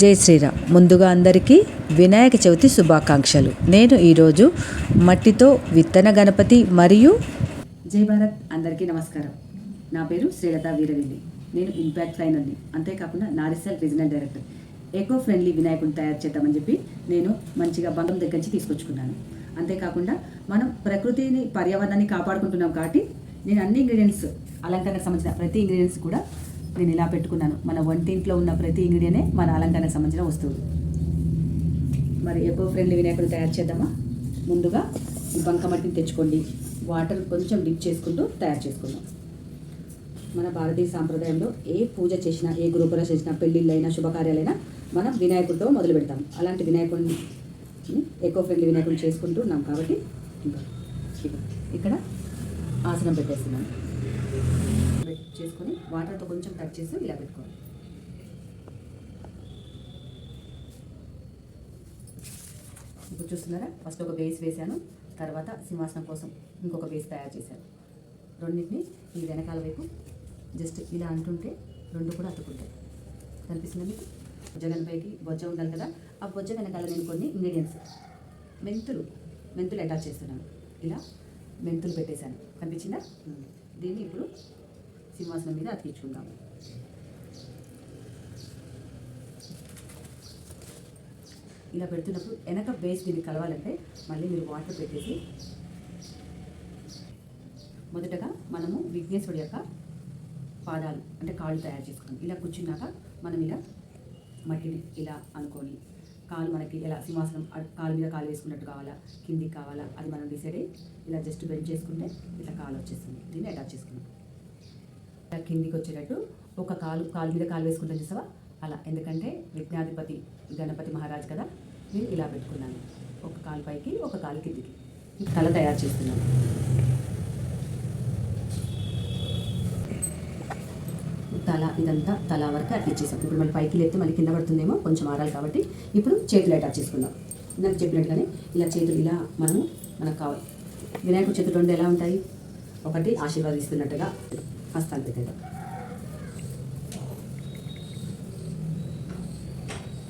జై శ్రీరామ్. ముందుగా అందరికీ వినాయక చవితి శుభాకాంక్షలు. నేను ఈరోజు మట్టితో విత్తన గణపతి మరియు జై భారత్ అందరికీ నమస్కారం. నా పేరు శ్రీలత వీరవిల్లి. నేను ఇంపాక్ట్ ట్రైనర్ని అంతేకాకుండా నారిసెల్ రీజనల్ డైరెక్టర్. ఎకో ఫ్రెండ్లీ వినాయకుడిని తయారు చేద్దామని చెప్పి నేను మంచిగా బంధం దగ్గర నుంచి తీసుకొచ్చుకున్నాను. అంతేకాకుండా మనం ప్రకృతిని పర్యావరణాన్ని కాపాడుకుంటున్నాం కాబట్టి నేను అన్ని ఇంగ్రీడియంట్స్ అలంకరణకు సంబంధించిన ప్రతి ఇంగ్రీడియంట్స్ కూడా నేను ఇలా పెట్టుకున్నాను. మన వంటింట్లో ఉన్న ప్రతి ఇంగ్రీడియనే మన అలంకరణకు సంబంధించిన వస్తువు మరి ఎకో ఫ్రెండ్లీ వినాయకుడు తయారు చేద్దామా? ముందుగా ఈ బంకమట్టిని తెచ్చుకోండి. వాటర్ కొంచెం డిప్ చేసుకుంటూ తయారు చేసుకుందాం. మన భారతీయ సాంప్రదాయంలో ఏ పూజ చేసినా ఏ గృహప్రవేశం చేసినా పెళ్ళిళ్ళైనా శుభకార్యాలైనా మనం వినాయకుడితో మొదలు పెడతాం. అలాంటి వినాయకుడిని ఎకో ఫ్రెండ్లీ వినాయకుడిని చేసుకుంటూ ఉన్నాం కాబట్టి ఇక్కడ ఆసనం పెట్టేస్తున్నాను చేసుకొని వాటర్తో కొంచెం టచ్ చేసి ఇలా పెట్టుకోవాలి. ఇప్పుడు చూస్తున్నారా? ఫస్ట్ ఒక బేస్ వేశాను తర్వాత సింహాసనం కోసం ఇంకొక బేస్ తయారు చేశాను. రెండింటిని ఈ వెనకాల వైపు జస్ట్ ఇలా అంటుంటే రెండు కూడా అతుకుంటాయి కనిపిస్తుందా మీకు? బొజ్జ పైకి బొజ్జ ఉండాలి కదా? ఆ బొజ్జ వెనకాల నేను కొన్ని ఇంగ్రీడియంట్స్ మెంతులు మెంతులు అటాచ్ చేస్తున్నాను. ఇలా మెంతులు పెట్టేశాను. కనిపించిందా? దీన్ని ఇప్పుడు సింహాసనం మీద అతికించుకుందాము ఇలా పెడుతున్నప్పుడు వెనక బేస్ దీన్ని కలవాలంటే మళ్ళీ మీరు వాటర్ పెట్టేసి మొదటగా మనము విఘ్నేశ్వరుడి యొక్క పాదాలు అంటే కాళ్ళు తయారు చేసుకున్నాం ఇలా కూర్చున్నాక మనం ఇలా మట్టిని ఇలా అనుకొని కాలు మనకి ఎలా సింహాసనం కాలు మీద కాలు వేసుకున్నట్టు కావాలా కిందికి కావాలా అది మనం డిసైడ్ అయ్యి ఇలా జస్ట్ బెండ్ చేసుకుంటే ఇట్లా కాలు వచ్చేస్తుంది. దీన్ని అటాచ్ చేసుకున్నాం కిందికి వచ్చేటట్టు ఒక కాలు కాలు మీద కాలు వేసుకుంటాం చూసావా? అలా. ఎందుకంటే విజ్ఞాధిపతి గణపతి మహారాజ్ కదా నేను ఇలా పెట్టుకున్నాను. ఒక కాలు పైకి ఒక కాలు కిందికి. తల తయారు చేస్తున్నాను. తల ఇదంతా తల వరకు అట్టించేసాం ఇప్పుడు మళ్ళీ పైకి లేపితే మళ్ళీ కింద పడుతుందేమో కొంచెం ఆరాలి కాబట్టి ఇప్పుడు చేతులు అటాచ్ చేసుకుందాం. ఇందాక చెప్పినట్టుగానే ఇలా చేతులు ఇలా మనము మనకు కావాలి. వినాయకుడు చేతులు రెండు ఎలా ఉంటాయి? ఒకటి ఆశీర్వాదిస్తున్నట్టుగా. హస్తాలు పెట్టేద్దాం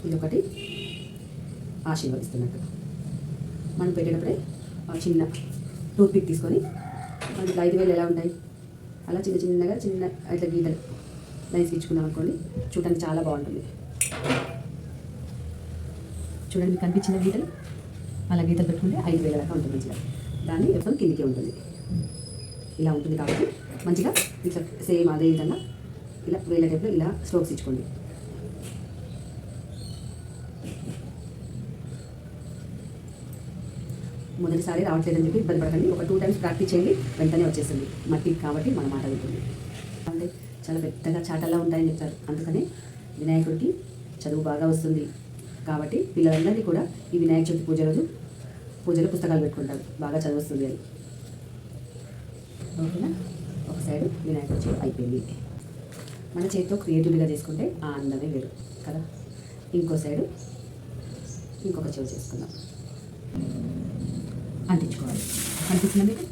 ఇది ఒకటి ఆశీర్వదిస్తున్నట్టు. మనం పెట్టేటప్పుడే చిన్న టూత్పిక్ తీసుకొని మనకి ఐదు వేలు ఎలా ఉంటాయి? అలా చిన్న చిన్నగా చిన్న ఇట్లా గీతలు లైన్స్ ఇచ్చుకున్నాం అనుకోండి. చూడడానికి చాలా బాగుంటుంది. చూడండి మీకు కనిపించిన గీతలు? అలా గీతలు పెట్టుకుంటే ఐదు వేల దాకా ఉంటుంది మంచిగా దాన్ని ఎప్పుడు కిందికి ఉంటుంది. ఇలా ఉంటుంది కాబట్టి మంచిగా ఇట్లా సేమ్ అదే విధంగా ఇలా వేల టైప్లో ఇలా స్ట్రోక్స్ ఇచ్చుకోండి. మొదటిసారి రావట్లేదని చెప్పి ఇబ్బంది పడకండి. ఒక టూ టైమ్స్ ప్రాక్టీస్ చేయండి వెంటనే వచ్చేస్తుంది. మట్టి కాబట్టి మన మాట వింటుంది. అంటే చాలా పెద్దగా చాటల్లా ఉంటాయని చెప్తారు. అందుకని వినాయకుడికి చదువు బాగా వస్తుంది. కాబట్టి పిల్లలందరినీ కూడా ఈ వినాయక చవితి పూజ రోజు పూజలో పుస్తకాలు పెట్టుకుంటారు. బాగా చదువు వస్తుంది అని ఓకేనా? ఒక సైడ్ వినాయకుడి చెవి అయిపోయింది. మన చేతితో క్రియేటివ్గా చేసుకుంటే ఆ అందమే వేరు కదా? ఇంకో సైడు ఇంకొక చెవి చేసుకుందాం. అంటించుకోవాలి. అనిపిస్తుందా మీకు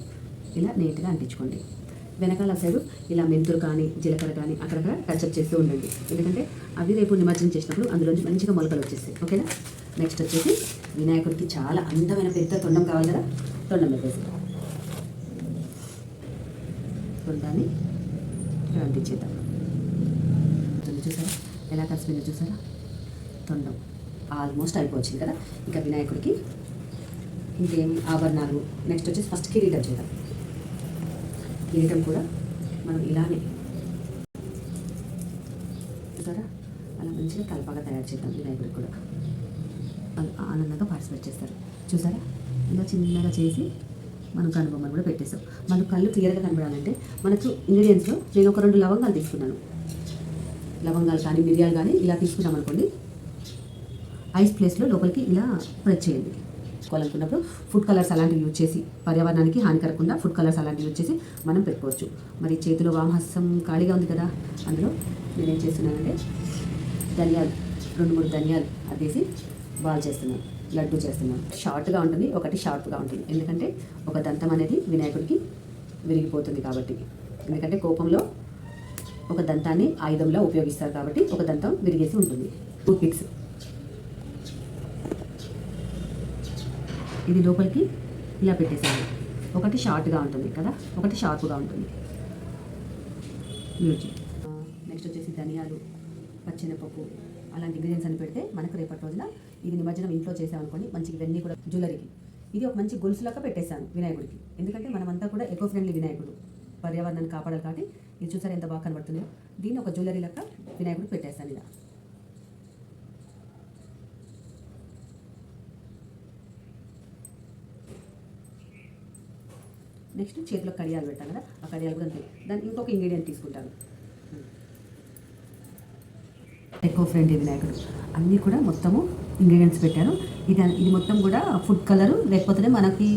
ఇలా నీట్గా అంటించుకోండి. వెనకాల సైడు ఇలా మెంతులు కానీ జీలకర్ర కానీ అక్కడక్కడ టచ్అప్ చేస్తూ ఉండండి. ఎందుకంటే అవి రేపు నిమజ్జనం చేసినప్పుడు అందులోంచి మంచిగా మొలకలు వచ్చేస్తాయి. ఓకేనా? నెక్స్ట్ వచ్చేసి వినాయకుడికి చాలా అందమైన పెద్ద తొండం కావాలి కదా? తొండం పెట్టేసి. దాన్ని ఇలా అంటించేద్దాం చూసారా ఎలా కలిసిపోయిందో చూసారా తొండం. ఆల్మోస్ట్ అయిపోవచ్చింది కదా? ఇంకా వినాయకుడికి ఇంకేం ఆభరణాలు? నెక్స్ట్ వచ్చేసి ఫస్ట్ కిరీటం చేద్దాం. కిరీటం కూడా మనం ఇలానే చూసారా? అలా మంచిగా కలపగా తయారు చేద్దాం వినాయకుడికి కూడా. వాళ్ళు ఆనందంగా పార్టిసిపేట్ చేస్తారు. చూసారా? ఇలా చిన్నగా చేసి మనం కనుబొమ్మను కూడా పెట్టేస్తాం మనకు కళ్ళు క్లియర్గా కనబడాలంటే మనకు ఇంగ్రీడియంట్స్లో నేను ఒక రెండు లవంగాలు తీసుకున్నాను. లవంగాలు కానీ మిరియాలు కానీ ఇలా తీసుకున్నాం అనుకోండి. ఐస్ ప్లేస్లో లోపలికి ఇలా ప్రెస్ చేయండి. తీసుకోవాలనుకున్నప్పుడు ఫుడ్ కలర్స్ అలాంటివి యూజ్ చేసి పర్యావరణానికి హానికరకుండా ఫుడ్ కలర్స్ అలాంటివి యూజ్ చేసి మనం పెట్టుకోవచ్చు. మరి చేతిలో వామహస్యం ఖాళీగా ఉంది కదా అందులో నేనేం చేస్తున్నానంటే ధనియాలు రెండు మూడు ధనియాలు అదేసి బాల్ చేస్తున్నాను. లడ్డు చేస్తున్నాను షార్ట్గా ఉంటుంది ఒకటి షార్ప్గా ఉంటుంది. ఎందుకంటే ఒక దంతం అనేది వినాయకుడికి విరిగిపోతుంది కాబట్టి. ఎందుకంటే కోపంలో ఒక దంతాన్ని ఆయుధంలో ఉపయోగిస్తారు కాబట్టి ఒక దంతం విరిగేసి ఉంటుంది. టూ పిక్స్ ఇది లోపలికి ఇలా పెట్టేసాను ఒకటి షార్ట్గా ఉంటుంది కదా? ఒకటి షార్ప్గా ఉంటుంది. నెక్స్ట్ వచ్చేసి ధనియాలు పచ్చినపప్పు అలాంటి ఇంగ్రీడియన్స్ అని పెడితే నిమజ్జనం ఇంట్లో చేసామనుకోండి మంచి ఇవన్నీ కూడా జ్యువెలరీకి ఇది ఒక మంచి గొలుసులాగా పెట్టేశాను వినాయకుడికి. ఎందుకంటే మనమంతా కూడా ఎకో ఫ్రెండ్లీ వినాయకుడు. పర్యావరణాన్ని కాపాడాలి కాబట్టి ఇది చూసారు ఎంత బాగా కనబడుతుందో? దీన్ని ఒక జ్యువెలరీ లెక్క వినాయకుడు పెట్టేశాను ఇలా. నెక్స్ట్ చేతిలో కడియాలు పెట్టాను కదా ఆ కడియాలు కూడా అంతే. దాన్ని ఇంకొక ఇంగ్రీడియంట్ తీసుకుంటాను. Hmm. ఎకో ఫ్రెండ్లీ వినాయకుడు. అన్నీ కూడా మొత్తము ఇంగ్రీడియంట్స్ పెట్టాను. ఇది ఇది మొత్తం కూడా ఫుడ్ కలరు లేకపోతే మనకి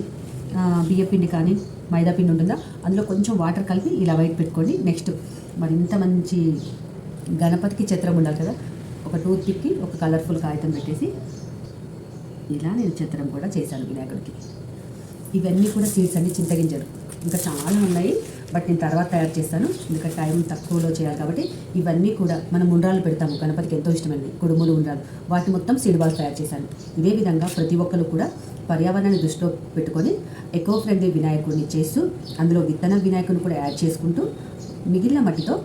ఆ, బియ్య పిండి కానీ మైదా పిండి ఉంటుందా? అందులో కొంచెం వాటర్ కలిపి ఇలా వైట్ పెట్టుకోండి. నెక్స్ట్ మరి ఇంత మంచి గణపతికి చిత్రం ఉండాలి కదా? ఒక టూత్ పిక్కి ఒక కలర్ఫుల్ కాగితం పెట్టేసి ఇలా నేను చిత్రం కూడా చేశాను వినాయకుడికి. ఇవన్నీ కూడా సీడ్స్ అన్ని చింతగింజలు. ఇంకా చాలా ఉన్నాయి. బట్ నేను తర్వాత తయారు చేస్తాను. ఇంకా టైం తక్కువలో చేయాలి కాబట్టి ఇవన్నీ కూడా మనం ఉండ్రాలు పెడతాము. గణపతికి ఎంతో ఇష్టమైనవి కుడుములు ఉండ్రాలు వాటి మొత్తం సీడ్ బాల్స్ తయారు చేశాను. ఇదే విధంగా ప్రతి ఒక్కరు కూడా పర్యావరణాన్ని దృష్టిలో పెట్టుకొని ఎకో ఫ్రెండ్లీ వినాయకుడిని చేస్తూ అందులో విత్తన వినాయకుడిని కూడా యాడ్ చేసుకుంటూ మిగిలిన మట్టితో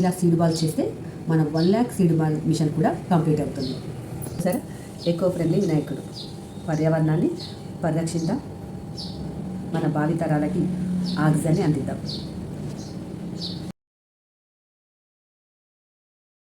ఇలా సీడ్ బాల్ చేస్తే మన one lakh seed ball mission కూడా కంప్లీట్ అవుతుంది. సరే ఎకో ఫ్రెండ్లీ వినాయకుడు. పర్యావరణాన్ని పరిరక్షిద్దాం మన భావితరాలకి ಆಗದೇನೆ ಅಂದಿದ್ದವು